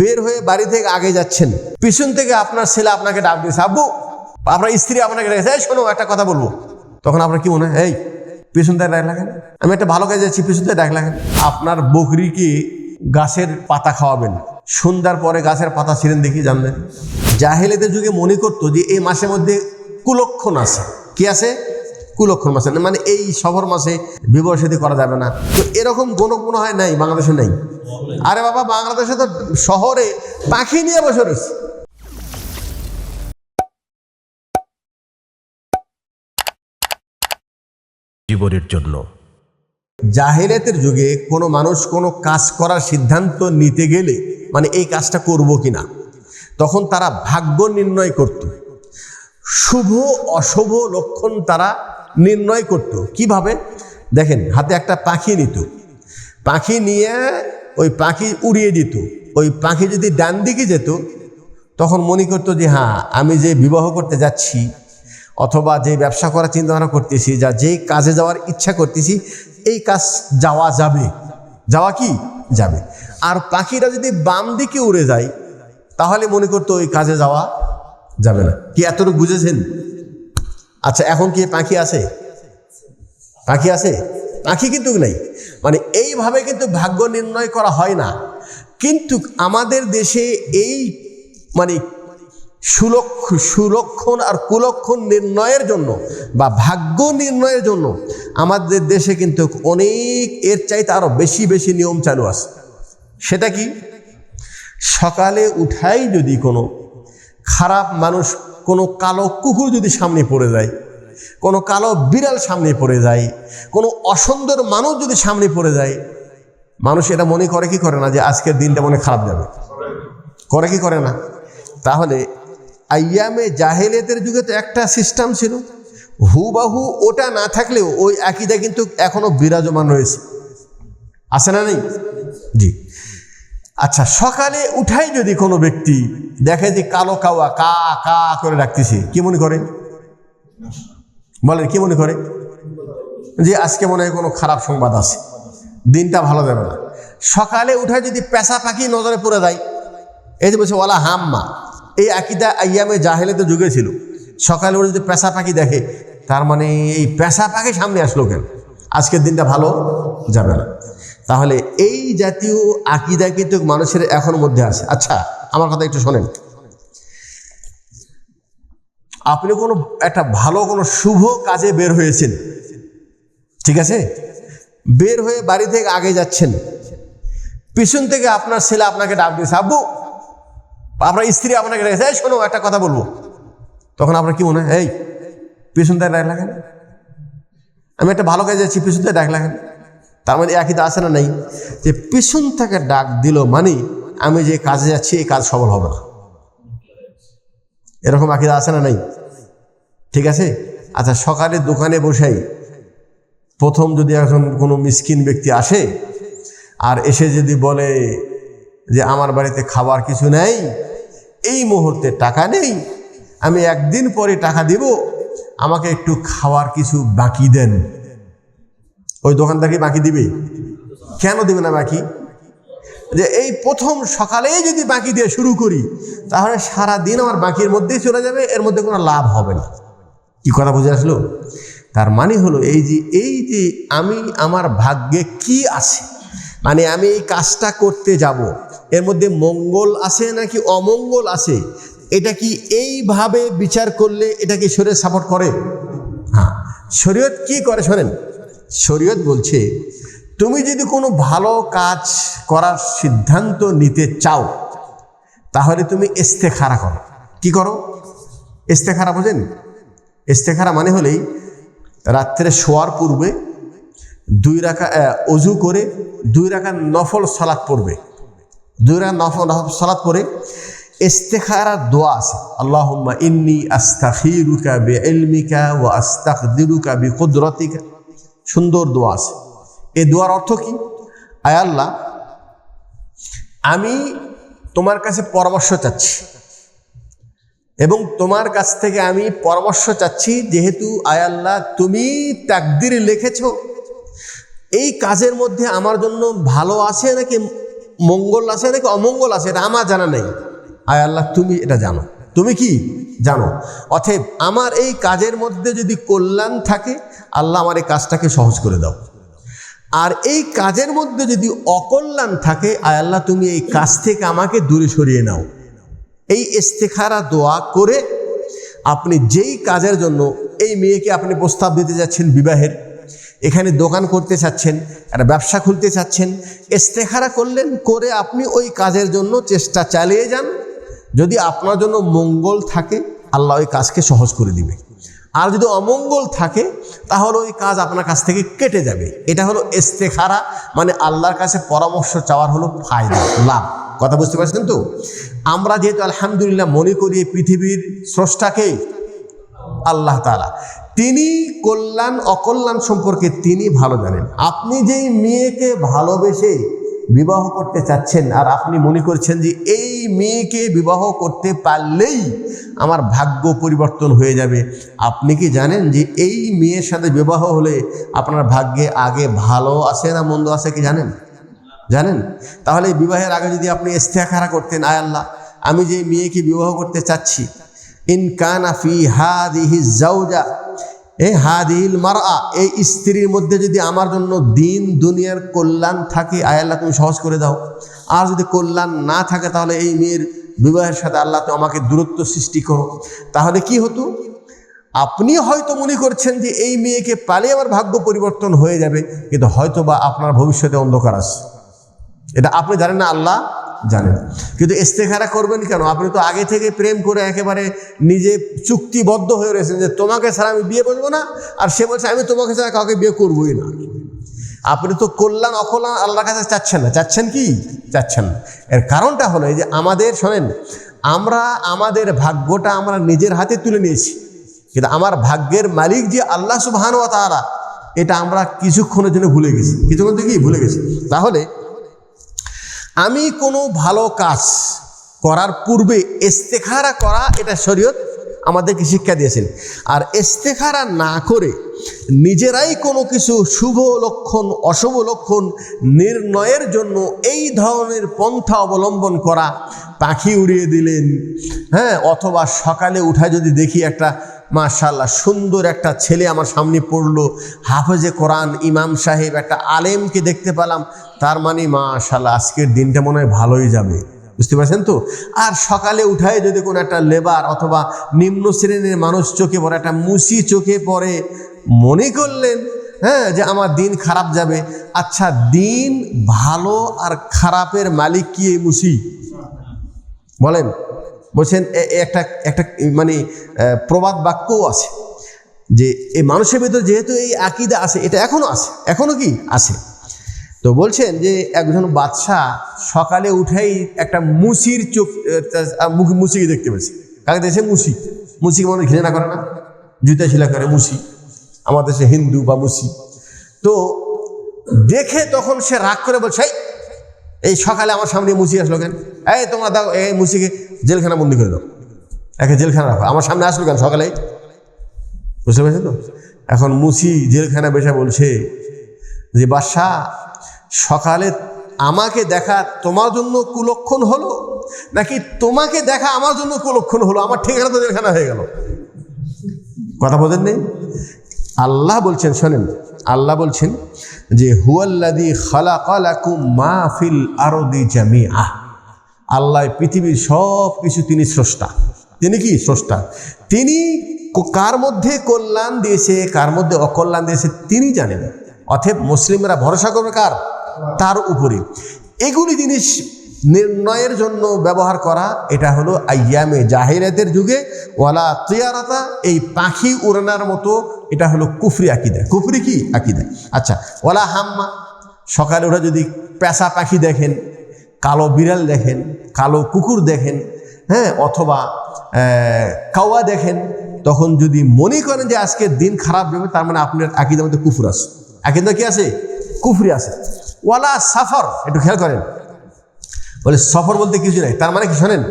বের হয়ে বাড়ি থেকে আগে যাচ্ছেন। পিছন থেকে আপনার ছেলে আপনাকে ডাক দিয়েছে, আব্বু, আপনার স্ত্রী আপনাকে রেখেছে, এই শোনো, একটা কথা বলব। তখন আপনার কি মনে হয়, এই, পিছন থেকে ডাক লাগেন? আমি একটা ভালো কাজে যাচ্ছি, পিছন থেকে ডাক লাগেন? আপনার বকরিকে গাছের পাতা খাওয়াবেন। সন্ধ্যার পরে গাছের পাতা ছিলেন দেখি জানলেন জাহেলেদের যুগে মনে করতো যে এই মাসের মধ্যে কুলক্ষণ আছে। কি আছে? কুলক্ষণ মাসে। মানে এই সফর মাসে বিবাহ সাথী করা যাবে না। তো এরকম কোনো মনে হয় নাই বাংলাদেশে নাই। আরে বাবা বাংলাদেশে তো শহরে পাখি নিয়ে বসে রয়েছে। জীবনের জন্য। জাহেলিয়াতের যুগে কোনো মানুষ কোনো কাজ করার সিদ্ধান্ত নিতে গেলে মানে এই কাজটা করব কিনা? তখন তারা ভাগ্য নির্ণয় করত। শুভ অশুভ লক্ষণ তারা নির্ণয় করত। কীভাবে? দেখেন, হাতে একটা পাখি নিত। পাখি নিয়ে ওই পাখি উড়িয়ে দিত। ওই পাখি যদি ডান দিকে যেত, তখন মনে করতো যে হ্যাঁ আমি যে বিবাহ করতে যাচ্ছি, অথবা যে ব্যবসা করার চিন্তাভাবনা করতেছি, যা যে কাজে যাওয়ার ইচ্ছা করতেছি, এই কাজ যাওয়া যাবে। যাওয়া কি? যাবে। আর পাখিরা যদি বাম দিকে উড়ে যায়, তাহলে মনে করতো ওই কাজে যাওয়া যাবে না। কি এতটুকু বুঝেছেন? আচ্ছা এখন কি পাখি আছে? পাখি আছে? পাখি কিন্তু নেই। মানে এইভাবে কিন্তু ভাগ্য নির্ণয় করা হয় না। কিন্তু আমাদের দেশে এই মানে সুলক্ষ সুলক্ষণ আর কুলক্ষণ নির্ণয়ের জন্য বা ভাগ্য নির্ণয়ের জন্য আমাদের দেশে কিন্তু অনেক এর চাইতে আরও বেশি বেশি নিয়ম চালু আছে। সেটা কি? সকালে উঠাই যদি কোনো খারাপ মানুষ কোনো কালো কুকুর যদি সামনে পড়ে যায়, কোনো কালো বিড়াল সামনে পড়ে যায়, কোনো অসুন্দর মানুষ যদি সামনে পড়ে যায়, মানুষ এটা মনে করে কি করে না যে আজকের দিনটা মনে খারাপ যাবে? করে কি করে না? তাহলে আইয়ামে জাহেলিয়াতের যুগে তো একটা সিস্টেম ছিল, হুবাহু ওটা না থাকলেও ওই আকিদা কিন্তু এখনও বিরাজমান রয়েছে। আছে না নেই? জি। আচ্ছা সকালে উঠাই যদি কোনো ব্যক্তি দেখে যে কালো কাওয়া, কা কা করে ডাকতেছে, কি মনে করে? বলেন, কি মনে করে? যে আজকে মনে হয় কোনো খারাপ সংবাদ আছে, দিনটা ভালো যাবে না। সকালে উঠে যদি পেশা পাখি নজরে পড়ে যায়, এই যে বলছে ওলা হাম্মা। এই আকিদা আইয়ামে জাহেলেতে যুগে ছিল। সকালে উঠে যদি পেশা পাখি দেখে, তার মানে এই পেশা পাখি সামনে আসলো কেন? আজকের দিনটা ভালো যাবে না। তাহলে এই জাতীয় আকিদা কিন্তু মানুষের এখন মধ্যে আছে। আচ্ছা আমার কথা একটু শোনেন। আপনি কোনো একটা ভালো কোনো শুভ কাজে বের হয়েছেন, ঠিক আছে? বের হয়ে বাড়ি থেকে আগে যাচ্ছেন। পিছন থেকে আপনার ছেলে আপনাকে ডাক দিয়েছে, আব্বু, আপনার স্ত্রী আপনাকে রেখেছে এই, শোনো, একটা কথা বলব। তখন আপনার কি মনে হয়, এই, পিছন থেকে ডাক লাগেন আমি একটা ভালো কাজে যাচ্ছি, পিছন থেকে ডাক লাগেন তার মানে একই আছে না নাই? যে পিছন থেকে ডাক দিল মানে আমি যে কাজে যাচ্ছি, এই কাজ সফল হবে না। এরকম আকিদা আছে না নাই? ঠিক আছে? আচ্ছা সকালে দোকানে বসাই প্রথম যদি একজন কোনো মিসকিন ব্যক্তি আসে আর এসে যদি বলে যে আমার বাড়িতে খাবার কিছু নেই, এই মুহূর্তে টাকা নেই, আমি একদিন পরে টাকা দিব, আমাকে একটু খাওয়ার কিছু বাকি দেন। ওই দোকানদার কি বাকি দিবে? কেন দিবে না বাকি? যে এই প্রথম সকালেই যদি বাকি দিয়ে শুরু করি, তাহলে সারা দিন আমার বাকির মধ্যেই চলে যাবে, এর মধ্যে কোনো লাভ হবে না। কি কথা বুঝে আসলো? তার মানে হলো এই যে এই যে আমি, আমার ভাগ্যে কি আছে? মানে আমি এই কাজটা করতে যাব, এর মধ্যে মঙ্গল আছে নাকি অমঙ্গল আছে? এটা কি এইভাবে বিচার করলে এটা কি শরীর সাপোর্ট করে? হ্যাঁ শরীয়ত কি করে শোনেন? শরীয়ত বলছে, তুমি যদি কোনো ভালো কাজ করার সিদ্ধান্ত নিতে চাও, তাহলে তুমি ইস্তেখারা করো। কি করো? ইস্তেখারা বোঝেন? ইস্তেখারা মানে হলেই রাত্রে শোয়ার পূর্বে দুই রাখা অজু করে দুই রাখা নফল সালাত পড়বে। দুই রাখা নফল সালাত পরে ইস্তেখারার দোয়া আছে। আল্লাহুম্মা ইন্নি আস্তাখিরুকা বে এলমিকা ও আস্তাকদিরুকা বি কুদরতিকা সুন্দর দোয়া আছে। এই দোয়ার অর্থ কি? আয় আল্লাহ, আমি তোমার কাছে পরামর্শ চাচ্ছি এবং তোমার কাছ থেকে আমি পরামর্শ চাচ্ছি যেহেতু আয়াল্লাহ তুমি তাকদির লিখেছ। এই কাজের মধ্যে আমার জন্য ভালো আছে নাকি মঙ্গল আছে নাকি অমঙ্গল আছে এটা আমার জানা নেই। আয় আল্লাহ, তুমি এটা জানো। তুমি কি? জানো। অতএব আমার এই কাজের মধ্যে যদি কল্যাণ থাকে, আল্লাহ আমার এই কাজটাকে সহজ করে দাও। আর এই কাজের মধ্যে যদি অকল্যাণ থাকে, আয় আল্লাহ, তুমি এই কাজ থেকে আমাকে দূরে সরিয়ে নাও। এই ইস্তেখারা দোয়া করে আপনি যেই কাজের জন্য এই মেয়েকে আপনি প্রস্তাব দিতে যাচ্ছেন বিবাহের, এখানে দোকান করতে চাচ্ছেন, একটা ব্যবসা খুলতে চাচ্ছেন, ইস্তেখারা করলেন, করে আপনি ওই কাজের জন্য চেষ্টা চালিয়ে যান। যদি আপনার জন্য মঙ্গল থাকে, আল্লাহ ওই কাজকে সহজ করে দিবে। আর যদি অমঙ্গল থাকে, তাহলে ওই কাজ আপনার কাছ থেকে কেটে যাবে। এটা হলো ইস্তেখারা মানে আল্লাহর কাছে পরামর্শ চাওয়ার হলো ফায়দা, লাভ। কথা বুঝতে পারছেন তো? আমরা যেহেতু আলহামদুলিল্লাহ মনে করি পৃথিবীর স্রষ্টাকে আল্লাহ তালা তিনি কল্যাণ, অকল্যাণ সম্পর্কে তিনি ভালো জানেন। আপনি যেই মেয়েকে ভালোবেসে বিবাহ করতে চাচ্ছেন আর আপনি মনে করছেন যে এই মেয়েকে বিবাহ করতে পারলেই আমার ভাগ্য পরিবর্তন হয়ে যাবে। আপনি কি জানেন যে এই মেয়ের সাথে বিবাহ হলে আপনার ভাগ্যে আগে ভালো আছে না মন্দ আছে কি জানেন? জানেন? তাহলে বিবাহের আগে যদি আপনি ইস্তেখারা করতেন, আয় আল্লাহ, আমি যে মেয়েকে বিবাহ করতে চাচ্ছি, ইন কানা ফি হাদিহি জাউজা এ হাদিহিল মারা এই স্ত্রীর মধ্যে যদি আমার জন্য দিন দুনিয়ার কল্যাণ থাকে, আয় আল্লাহ তুমি সহজ করে দাও। আর যদি কল্যাণ না থাকে, তাহলে এই মেয়ের বিবাহের সাথে আল্লাহ তো আমাকে দূরত্ব সৃষ্টি করো। তাহলে কি হতো? আপনি হয়তো মনে করছেন যে এই মেয়েকে পালে আমার ভাগ্য পরিবর্তন হয়ে যাবে, কিন্তু হয়তো বা আপনার ভবিষ্যতে অন্ধকার আছে। এটা আপনি জানেন না, আল্লাহ জানেন। কিন্তু ইস্তেখারা করবেন কেন? আপনি তো আগে থেকে প্রেম করে একেবারে নিজে চুক্তিবদ্ধ হয়ে রয়েছেন যে তোমাকে ছাড়া আমি বিয়ে করব না, আর সে বলছে, আমি তোমাকে ছাড়া কাউকে বিয়ে করবোই না। আপনি তো কল্যাণ, অকল্যাণ আল্লাহর কাছে চাচ্ছেন না। চাচ্ছেন কি? চাচ্ছেন এর কারণটা হলো এই যে আমাদের, শোনেন, আমরা আমাদের ভাগ্যটা আমরা নিজের হাতে তুলে নিয়েছি। কিন্তু আমার ভাগ্যের মালিক যে আল্লাহ সুবহান ও তারা এটা আমরা কিছুক্ষণের জন্য ভুলে গেছি। কিছুক্ষণ থেকে ভুলে গেছি। তাহলে আমি কোনো ভালো কাজ করার পূর্বে ইস্তেখারা করা, এটা শরীয়ত আমাদেরকে শিক্ষা দিয়েছেন। আর ইস্তেখারা না করে নিজেরাই কোনো কিছু শুভ লক্ষণ, অশুভ লক্ষণ নির্ণয়ের জন্য এই ধরনের পন্থা অবলম্বন করা, পাখি উড়িয়ে দিলেন হ্যাঁ অথবা সকালে উঠা যদি দেখি একটা মাশাল্লাহ সুন্দর একটা ছেলে আমার সামনে পড়ল। হাফেজে কোরআন, ইমাম সাহেব, একটা আলেমকে দেখতে পেলাম। তার মানে মাশাল্লাহ আজকের দিনটা মনে হয় ভালোই যাবে। বুঝতে পারছেন তো? আর সকালে উঠায় যদি কোনো একটা লেবার অথবা নিম্ন শ্রেণির মানুষ চোখে পড়ে, একটা মুসি চোখে পড়ে, মনে করলেন হ্যাঁ যে আমার দিন খারাপ যাবে। আচ্ছা দিন ভালো আর খারাপের মালিক কি এই মুসি? বলেন। বলছেন একটা একটা মানে প্রবাদ বাক্যও আছে যে এই মানুষের ভিতর যেহেতু এই আকিদা আছে, এটা এখনও আছে, এখনও কি আছে? তো বলছেন যে, একজন বাদশাহ সকালে উঠেই একটা মুসির চোখ মুসিকে দেখতে পেয়েছে। কাকে দেশে মুসি। মুসিকে মানুষ ঘৃণা করে না? জুতা শিলা করে মুসি। আমাদের দেশে হিন্দু বা মুসি। তো দেখে তখন সে রাগ করে বলছে "এই, সকালে আমার সামনে মুসি আসলো কেন? এই তোমরা দাও এই মুসিকে জেলখানা বন্দি করে দাও। একে জেলখানা রাখো। আমার সামনে আসলো কেন সকালে বুঝতে পেরেছ তো? এখন মুসি জেলখানা বেসা বলছে যে বাদশাহ সকালে আমাকে দেখা তোমার জন্য কুলক্ষণ হলো? নাকি তোমাকে দেখা আমার জন্য কুলক্ষণ হলো? আমার ঠিকানা তো জেলখানা হয়ে গেল। কথা বোঝেন নেই আল্লাহ বলছেন, শোনেন, আল্লাহ বলছেন যে হুয়াল্লাদি খালাকালাকুম মা ফিল আরদি জামিআ। আল্লাহ পৃথিবীর সব কিছু তিনি স্রষ্টা। তিনি কি? স্রষ্টা। তিনি কার মধ্যে কল্যাণ দিয়েছে, কার মধ্যে অকল্যাণ দিয়েছে, তিনি জানেন। অথব মুসলিমরা ভরসা করবে কার? তার উপরে এগুলি জিনিস নির্ণয়ের জন্য ব্যবহার করা, এটা হলো আয়ামে জাহিরাতের যুগে, ওয়ালা তিয়ারাতা, এই পাখি উড়ানোর মতো, এটা হলো কুফরি আকিদা। কুফরি কি? আকিদা। আচ্ছা ওয়ালা হাম্মা, সকালে ওরা যদি পেঁচা পাখি দেখেন, কালো বিড়াল দেখেন, কালো কুকুর দেখেন হ্যাঁ অথবা কাওয়া দেখেন, তখন যদি মনে করেন যে আজকের দিন খারাপ যাবে, তার মানে আপনার আকিদার মধ্যে কুফুর আছে। আকিদা কি আছে? কুফরি আছে। ওয়ালা সাফর, একটু খেয়াল করেন। বলে সফর বলতে কিছু নাই। তার মানে কি শোনেন?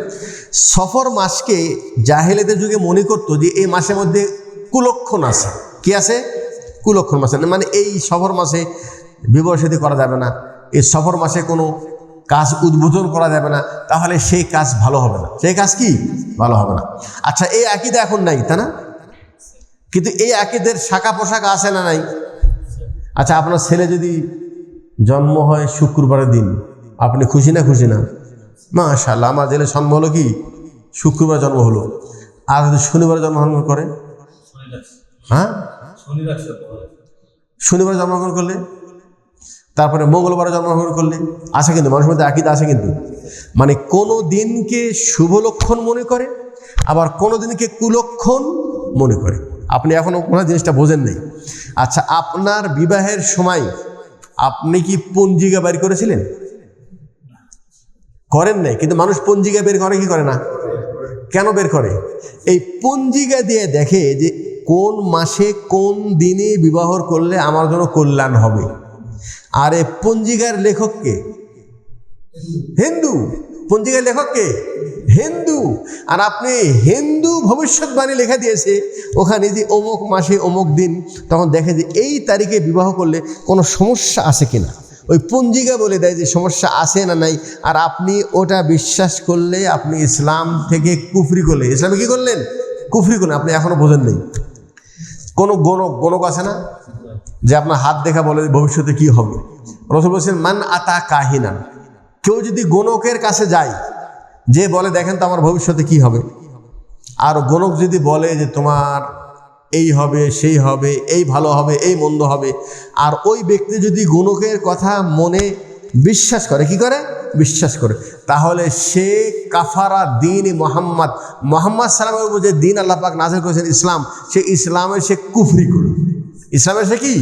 সফর মাসকে জাহেলেদের যুগে মনে করতো যে এই মাসের মধ্যে কুলক্ষণ আছে। কি আছে? কুলক্ষণ মাসে। মানে এই সফর মাসে বিবাহ করা যাবে না। এই সফর মাসে কোনো কাজ উদ্বোধন করা যাবে না। তাহলে সেই কাজ ভালো হবে না। সেই কাজ কি? ভালো হবে না। আচ্ছা এই আকিদা এখন নাই, তাই না? কিন্তু এই আকিদের শাখা পোশাক আছে না নাই? আচ্ছা আপনার ছেলে যদি জন্ম হয় শুক্রবারের দিন আপনি খুশি না খুশি না? মাশাল্লাহ আমার জেলে জন্ম হলো কি? শুক্রবার জন্ম হলো। আর যদি শনিবার জন্মগ্রহণ করে? হ্যাঁ? শনিবার জন্মগ্রহণ করলে? তারপরে মঙ্গলবারে জন্মগ্রহণ করলে? আছে কিন্তু, মানুষের মধ্যে আকিদা আছে কিন্তু। মানে কোনো দিনকে শুভ লক্ষণ মনে করে, আবার কোনো দিনকে কুলক্ষণ মনে করে। আপনি এখনও কোনো জিনিসটা বোঝেন নাই। আচ্ছা আপনার বিবাহের সময় আপনি কি পঞ্জিকা বের করেছিলেন? করেন নাই, কিন্তু মানুষ পঞ্জিকা বের করে, কি করে না? কেন বের করে? এই পঞ্জিকা দিয়ে দেখে যে কোন মাসে কোন দিনে বিবাহ করলে আমার জন্য কল্যাণ হবে। আর এই পঞ্জিকার লেখককে হিন্দু। পঞ্জিকার লেখককে হিন্দু। আর আপনি হিন্দু ভবিষ্যৎবাণী লেখা দিয়েছে, ওখানে যে অমুক মাসে অমুক দিন, তখন দেখে যে এই তারিখে বিবাহ করলে কোনো সমস্যা আছে কিনা? ওই পঞ্জিকা বলে দেয় যে সমস্যা আছে না নাই? আর আপনি ওটা বিশ্বাস করলে আপনি ইসলাম থেকে কুফরি করলে ইসলামে কি করলেন? কুফরি করলেন। আপনি এখনও বোঝেন নেই। কোনো গণক গণক আছে না? যে আপনার হাত দেখা বলে ভবিষ্যতে কি হবে? রসুল বলছেন, মান আতা কাহিনা। কেউ যদি গণকের কাছে যায়, যে বলে, দেখেন তো আমার ভবিষ্যতে কি হবে? আর গণক যদি বলে যে তোমার এই হবে, সেই হবে, এই ভালো হবে, এই মন্দ হবে। আর ওই ব্যক্তি যদি গণকের কথা মনে বিশ্বাস করে, কি করে? বিশ্বাস করে। তাহলে সে কাফারা দিন মোহাম্মদ। মোহাম্মদ সালামের উপর যে দিন আল্লাহ পাক নাজর করেছেন ইসলাম, সে ইসলামের সে কুফরি করল। ইসলামের সে কি?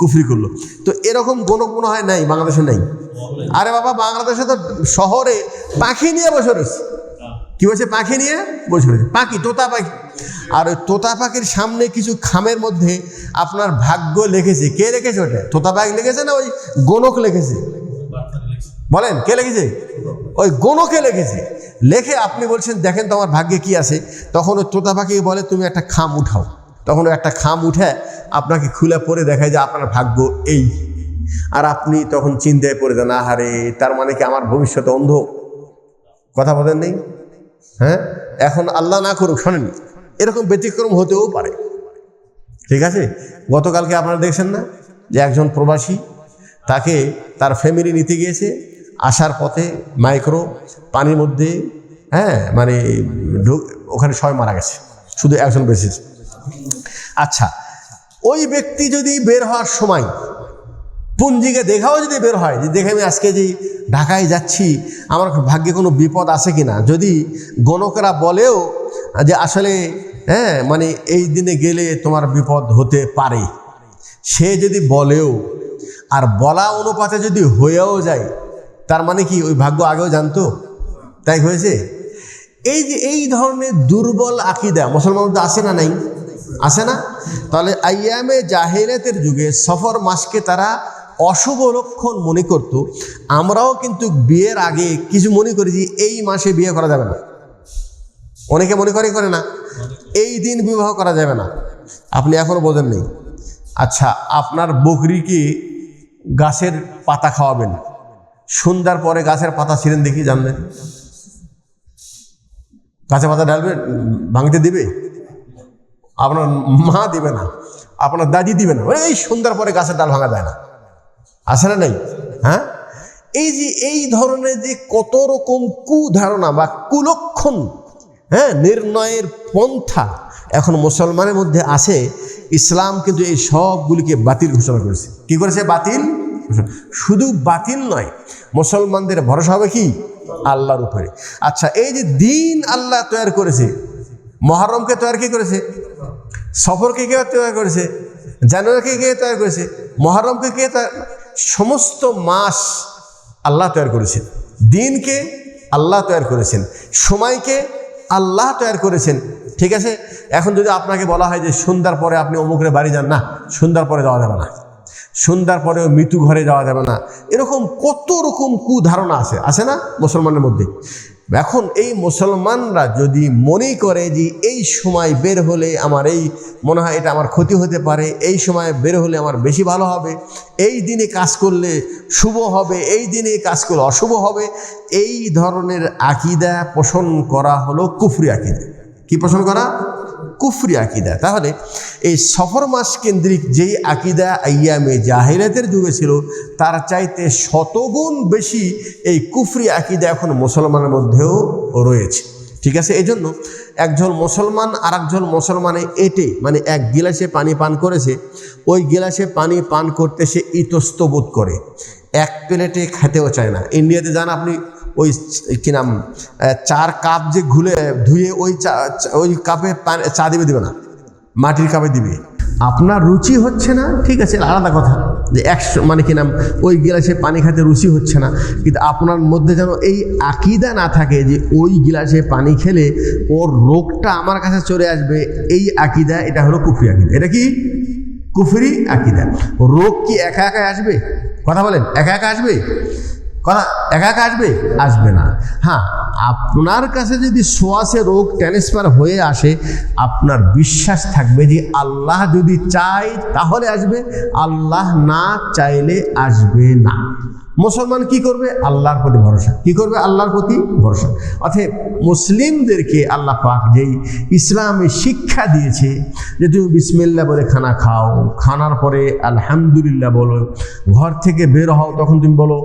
কুফরি করল। তো এরকম গণক মনে হয় নাই, বাংলাদেশে নাই? আরে বাবা, বাংলাদেশে তো শহরে পাখি নিয়ে বসে রয়েছে। কি বলছে পাখি নিয়ে? বসে রয়েছে পাখি, তোতা পাখি। আর ওই তোতা পাখির সামনে কিছু খামের মধ্যে আপনার ভাগ্য লিখেছে। কে লিখেছে ওটা? তোতা পাখি লিখেছে না ওই গণক লিখেছে? বলেন, কে লেখেছে? ওই গণকে লেখেছে। লেখে আপনি বলছেন, দেখেন তো আমার ভাগ্যে কি আছে। তখন ওই তোতা পাখি বলে, তুমি একটা খাম উঠাও। তখন একটা খাম উঠে আপনাকে খুলে পরে দেখায় যে আপনার ভাগ্য এই। আর আপনি তখন চিন্তায় পড়ে যান, আহারে, তার মানে কি আমার ভবিষ্যতে অন্ধ? কথা বলেন নেই? হ্যাঁ? এখন আল্লাহ না করুক শোনেন এরকম ব্যতিক্রম হতেও পারে। ঠিক আছে? গতকালকে আপনারা দেখছেন না যে একজন প্রবাসী, তাকে তার ফ্যামিলি নিতে গিয়েছে, আসার পথে মাইক্রো পানির মধ্যে হ্যাঁ মানে ওখানে সবাই মারা গেছে, শুধু একজন বেঁচেছে আচ্ছা ওই ব্যক্তি যদি বের হওয়ার সময় পুঞ্জিকে দেখাও যদি বের হয়, যে দেখে আমি আজকে যে ঢাকায় যাচ্ছি, আমার ভাগ্যে কোনো বিপদ আছে কি না যদি গণকরা বলেও যে আসলে হ্যাঁ মানে এই দিনে গেলে তোমার বিপদ হতে পারে, সে যদি বলেও, আর বলা অনুপাতে যদি হয়েও যায়, তার মানে কি ওই ভাগ্য আগেও জানতো? তাই হয়েছে? এই যে, এই ধরনের দুর্বল আকিদা মুসলমানদের আসে না নাই? আসে না? তাহলে আইয়ামে জাহেলাতের যুগে সফর মাসকে তারা অশুভ লক্ষণ মনে করত, আমরাও কিন্তু বিয়ের আগে কিছু মনে করি যে এই মাসে বিয়ে করা যাবে না। অনেকে মনে করে করে না, এই দিন বিবাহ করা যাবে না। আপনি এখনও বোঝেন নেই। আচ্ছা আপনার বকরিকে গাছের পাতা খাওয়াবেন। সন্ধ্যার পরে গাছের পাতা ছিলেন দেখি জানবেন গাছের পাতা ঢালবে, ভাঙতে দিবে? আপনার মা দিবে না, আপনার দাদি দিবে না। এই সন্ধ্যার পরে গাছের ডাল ভাঙা যায় না। আছে না নাই? হ্যাঁ? এই যে, এই ধরনের যে কত রকম কুধারণা বা কুলক্ষণ হ্যাঁ নির্ণয়ের পন্থা এখন মুসলমানের মধ্যে আছে, ইসলাম কিন্তু এই সবগুলিকে বাতিল ঘোষণা করেছে। কি করেছে? বাতিল শুধু বাতিল নয়, মুসলমানদের ভরসা হবে কি? আল্লাহর উপরে। আচ্ছা এই যে দিন আল্লাহ তৈরি করেছে, মহরমকে তৈরি কে করেছে? সফরকে কে তৈরি করেছে? জানুয়ারিকে কে তৈরি করেছে? মহরমকে কে তৈরি সমস্ত মাস আল্লাহ তৈরি করেছেন। দিনকে আল্লাহ তৈরি করেছেন। সময়কে আল্লাহ তৈরি করেছেন। ঠিক আছে? এখন যদি আপনাকে বলা হয় যে সন্ধ্যার পরে আপনি অমুকের বাড়ি যান, না, সন্ধ্যার পরে যাওয়া যাবে না। সন্ধ্যার পরেও মৃত্যু ঘরে যাওয়া যাবে না। এরকম কত রকম কুধারণা আছে আছে না? মুসলমানের মধ্যে। এখন এই মুসলমানরা যদি মনে করে যে এই সময় বের হলে আমার এই, মনে হয় এটা আমার ক্ষতি হতে পারে, এই সময় বের হলে আমার বেশি ভালো হবে, এই দিনে কাজ করলে শুভ হবে, এই দিনে কাজ করলে অশুভ হবে, এই ধরনের আকিদা পোষণ করা হলো কুফরি আকিদা। কি পোষণ করা? কুফরি আকিদা। তাহলে এই সফর মাস কেন্দ্রিক যেই আকিদা আইয়ামে জাহিরাতের যুগে ছিল, তার চাইতে শতগুণ বেশি এই কুফরি আকিদা এখন মুসলমানের মধ্যেও রয়েছে। ঠিক আছে? এই জন্য একজন মুসলমান আর একজন মুসলমানে এটে মানে এক গিলাসে পানি পান করেছে, ওই গিলাসে পানি পান করতে সে ইতস্ত বোধ করে। এক প্লেটে খেতেও চায় না। ইন্ডিয়াতে যান আপনি ওই কি নাম চার কাপ যে ঘুলে ধুয়ে ওই চা, ওই কাপে চা দিবে দিবে না। মাটির কাপে দিবে। আপনার রুচি হচ্ছে না? ঠিক আছে, আলাদা কথা। যে একশো মানে কি নাম, ওই গিলাসে পানি খেতে রুচি হচ্ছে না। কিন্তু আপনার মধ্যে যেন এই আকিদা না থাকে যে ওই গিলাসে পানি খেলে ওর রোগটা আমার কাছে চলে আসবে, এই আকিদা, এটা হলো কুফরি আকিদা। এটা কি? কুফরি আকিদা। রোগ কি একা একা আসবে? কথা বলেন, একা একা আসবে? কথা একা একা আসবে? আসবে না। হ্যাঁ আপনার কাছে যদি সোয়াশে রোগ ট্রান্সফার হয়ে আসে, আপনার বিশ্বাস থাকবে যে আল্লাহ যদি চায় তাহলে আসবে, আল্লাহ না চাইলে আসবে না। মুসলমান কি করবে? আল্লাহর প্রতি ভরসা। কি করবে? আল্লাহর প্রতি ভরসা। অর্থাৎ মুসলিমদেরকে আল্লাহ পাক যেই ইসলামে শিক্ষা দিয়েছে যে তুমি বিসমিল্লা বলে খানা খাও, খানার পরে আলহামদুলিল্লাহ বলো, ঘর থেকে বের হও, তখন তুমি বলো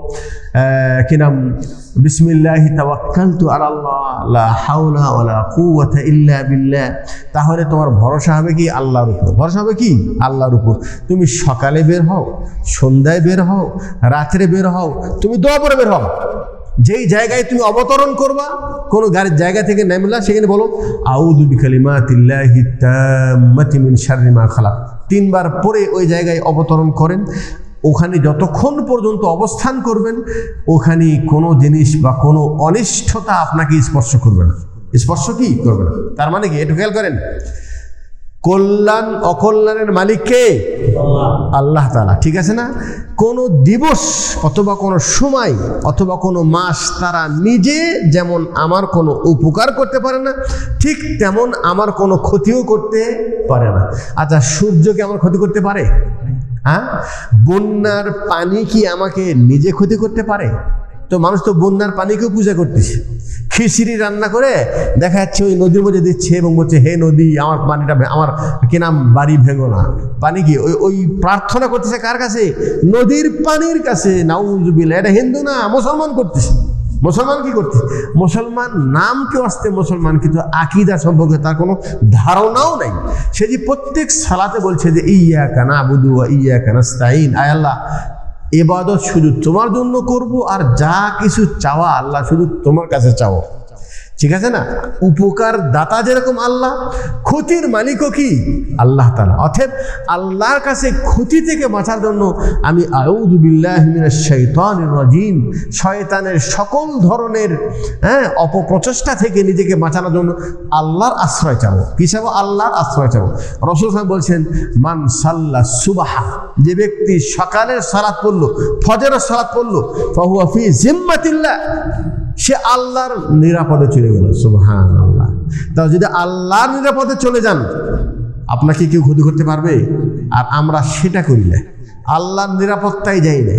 কি নাম? বিসমিল্লাহি তাওয়াক্কালতু আলাল্লাহ, লা হাওলা ওয়ালা কুওয়াতা ইল্লা বিল্লাহ। তাহলে তোমার ভরসা হবে কি? আল্লাহর উপর। ভরসা হবে কি? আল্লাহর উপর। তুমি সকালে বের হও, সন্ধ্যায় বের হও, রাত্রে বের হও, তুমি দোয়া করে বের হও। যেই জায়গায় তুমি অবতরণ করবা, কোনো গাড়ির জায়গা থেকে নামলা সেখানে বলো, আউযু বিকালিমাতিল্লাহি তাম্মাতি মিন শাররি মা খালাক। তিনবার পরে ওই জায়গায় অবতরণ করেন। ওখানে যতক্ষণ পর্যন্ত অবস্থান করবেন, ওখানে কোনো জিনিস বা কোনো অনিষ্টতা আপনাকে স্পর্শ করবে না। স্পর্শ কি? করবে না। তার মানে কি? একটু খেয়াল করেন। কল্যাণ, অকল্যাণের মালিক কে? আল্লাহ তালা ঠিক আছে না? কোনো দিবস অথবা কোনো সময় অথবা কোনো মাস তারা নিজে যেমন আমার কোনো উপকার করতে পারে না, ঠিক তেমন আমার কোনো ক্ষতিও করতে পারে না। আচ্ছা সূর্যকে আমার ক্ষতি করতে পারে? হ্যাঁ? বন্যার পানি কি আমাকে নিজে ক্ষতি করতে পারে? তো মানুষ তো বন্যার পানিকেও পূজা করতেছে। খিচড়ি রান্না করে দেখা যাচ্ছে ওই নদীর মধ্যে দিচ্ছে এবং বলছে, হে নদী, আমার পানিটা আমার কি নাম? বাড়ি ভেঙো না। পানি কি ওই ওই প্রার্থনা করতেছে কার কাছে? নদীর পানির কাছে। নাউজুবিল্লাহ, এটা হিন্দু না, মুসলমান করতেছে। মুসলমান কি করছে? মুসলমান নাম কেউ আসতে মুসলমান, কিন্তু আকিদা সম্পর্কে তার কোনো ধারণাও নাই। সে যে প্রত্যেক সালাতে বলছে যে ইয়া কানা বুধু ইয়া কানা স্তাইন আয় আল্লাহ, এবাদত শুধু তোমার জন্য করব, আর যা কিছু চাওয়া আল্লাহ শুধু তোমার কাছে চাও ঠিক আছে না? উপকার দাতা যেরকম আল্লাহ, ক্ষতির মালিকও কি? আল্লাহ তালা অর্থাৎ আল্লাহর কাছে ক্ষতি থেকে বাঁচার জন্য আমি আউদুবিল্লাহিমিন শয়তানের সকল ধরনের হ্যাঁ অপপ্রচেষ্টা থেকে নিজেকে বাঁচানোর জন্য আল্লাহর আশ্রয় চাবো। কি চাবো? আল্লাহর আশ্রয় চাবো। রসুল সাহেব বলছেন, মান সাল্লা সুবাহা। যে ব্যক্তি সকালের সালাত পড়ল, ফজরের সালাত পড়ল, ফাহুয়া ফি জিম্মাতিল্লাহ। সে আল্লাহর নিরাপদে চলে গেল। সুবহান আল্লাহ তাও যদি আল্লাহর নিরাপদে চলে যান, আপনাকে কেউ ক্ষতি করতে পারবে? আর আমরা সেটা করি না। আল্লাহর নিরাপত্তায় যাই না।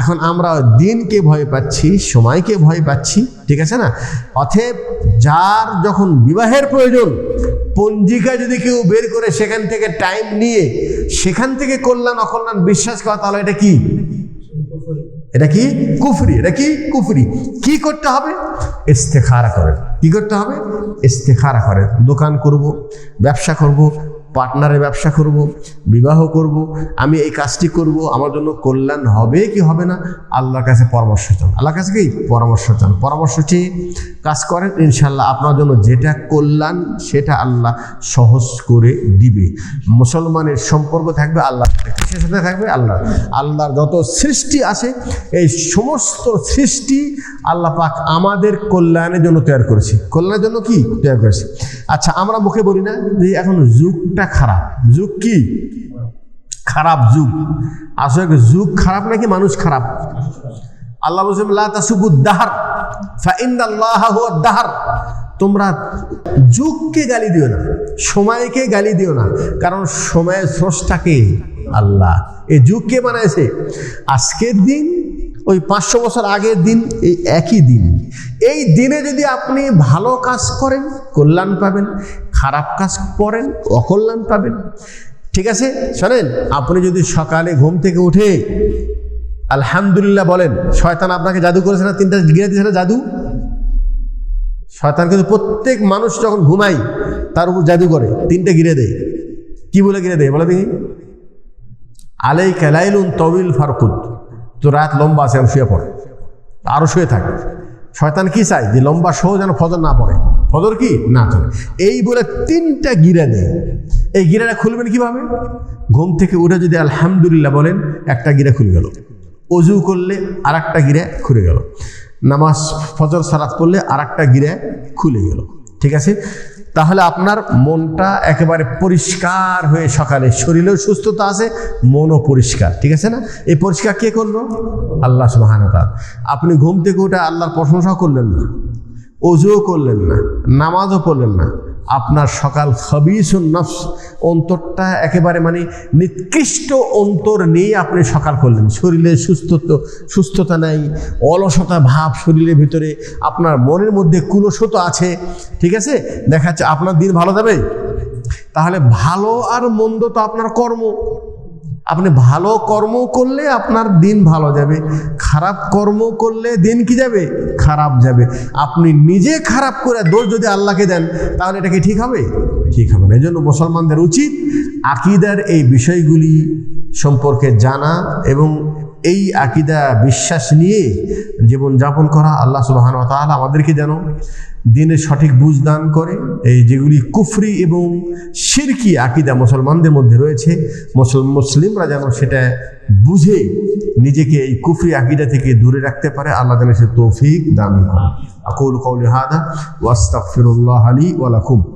এখন আমরা দিনকে ভয় পাচ্ছি, সময়কে ভয় পাচ্ছি, ঠিক আছে না? অথব যার যখন বিবাহের প্রয়োজন পঞ্জিকা যদি কেউ বের করে সেখান থেকে টাইম নিয়ে, সেখান থেকে কল্যাণ অকল্যাণ বিশ্বাস করা, তাহলে এটা কি? এটা কি? কুফরি। এটা কি? কুফরি। কি করতে হবে? ইস্তেখারা করে। কি করতে হবে? ইস্তেখারা করে। দোকান করব, ব্যবসা করব পার্টনারে ব্যবসা করব, বিবাহ করব, আমি এই কাজটি করব, আমার জন্য কল্যাণ হবে কি হবে না? আল্লাহর কাছে পরামর্শ চান। আল্লাহর কাছে কি? পরামর্শ চান। পরামর্শ চেয়ে কাজ করেন ইনশাল্লাহ আপনার জন্য যেটা কল্যাণ, সেটা আল্লাহ সহজ করে দিবে। মুসলমানের সম্পর্ক থাকবে আল্লাহ কিসের সাথে থাকবে? আল্লাহ আল্লাহর যত সৃষ্টি আছে, এই সমস্ত সৃষ্টি আল্লাহ পাক আমাদের কল্যাণের জন্য তৈরি করেছে। কল্যাণের জন্য কি? তৈরি করেছে। আচ্ছা আমরা মুখে বলি না যে এখন যুগটা খারাপ। যুগ কি? খারাপ যুগ। আসলে যুগ খারাপ নাকি মানুষ খারাপ? আল্লাহ বলছেন, লা তাসুবুদ দাহার, ফা হুয়া দাহার। তোমরা যুগকে গালি দিও না, সময়কে গালি দিও না, কারণ সময়ের স্রষ্টাকে আল্লাহ। এই যুগকে বানাইছে? আজকের দিন, ওই পাঁচশো বছর আগের দিন, এই একই দিন। এই দিনে যদি আপনি ভালো কাজ করেন, কল্যাণ পাবেন খারাপ কাজ করেন, অকল্যাণ পাবেন। ঠিক আছে? শোনেন, আপনি যদি সকালে ঘুম থেকে উঠে আলহামদুলিল্লাহ বলেন, শয়তান আপনাকে জাদু করেছে না, তিনটা গিরে দিয়েছে না জাদু? শয়তান কিন্তু প্রত্যেক মানুষ যখন ঘুমাই তার উপর জাদু করে, তিনটে গিরে দেয়। কি বলে গিরে দেয়? বলে দেখি। আলাই কালাইলুন তবিল ফারকুদ। তো রাত লম্বা আছে, আমি শুয়ে পড়ে। আরও শুয়ে থাকে। শয়তান কি চাই যে লম্বা শো যেন ফজর না পড়ে। ফজর কি? না, চলে। এই বলে তিনটা গিরা দেয় এই গিরাটা খুলবেন কীভাবে? ঘুম থেকে উঠে যদি আলহামদুলিল্লাহ বলেন, একটা গিরা খুলে গেল। অজু করলে আর একটা গিরা খুলে গেল। নামাজ, ফজর, সালাত করলে আর একটা গিরা খুলে গেল। ঠিক আছে? তাহলে আপনার মনটা একেবারে পরিষ্কার হয়ে সকালে শরীরেও সুস্থতা আছে, মনও পরিষ্কার। ঠিক আছে না? এই পরিষ্কার কে করল? আল্লাহ সুবাহান আপনি ঘুম থেকে উঠে আল্লাহর প্রশংসাও করলেন না। অজুও করলেন না, নামাজও পড়লেন না। আপনার সকাল খবিসুন নফস, অন্তরটা একেবারে মানে নিকৃষ্ট অন্তর নিয়ে আপনি সকাল করলেন। শরীরে সুস্থতা সুস্থতা নাই, অলসতা ভাব শরীরের ভিতরে, আপনার মনের মধ্যে কুলসত আছে, ঠিক আছে? দেখা যাচ্ছে আপনার দিন ভালো যাবে? তাহলে ভালো আর মন্দ তো আপনার কর্ম। আপনি ভালো কর্ম করলে আপনার দিন ভালো যাবে, খারাপ কর্ম করলে দিন কি যাবে? খারাপ যাবে। আপনি নিজে খারাপ করে দোষ যদি আল্লাহকে দেন, তাহলে এটা কি ঠিক হবে? ঠিক হবে না। এই জন্য মুসলমানদের উচিত আকিদার এই বিষয়গুলি সম্পর্কে জানা এবং এই আকিদা, বিশ্বাস নিয়ে জীবনযাপন করা আল্লাহ সুবাহান তাহলে আমাদেরকে যেন দিনের সঠিক বুঝ দান করে। এই যেগুলি কুফরি এবং শিরকি আকিদা মুসলমানদের মধ্যে রয়েছে, মুসল- মুসলিমরা যেন সেটা বুঝে নিজেকে এই কুফরি আকিদা থেকে দূরে রাখতে পারে। আল্লাহ যেন সে তৌফিক দান করে আকুল কৌলি হাদা, ওয়াস্তাগফিরুল্লাহ আলী ওয়ালাকুম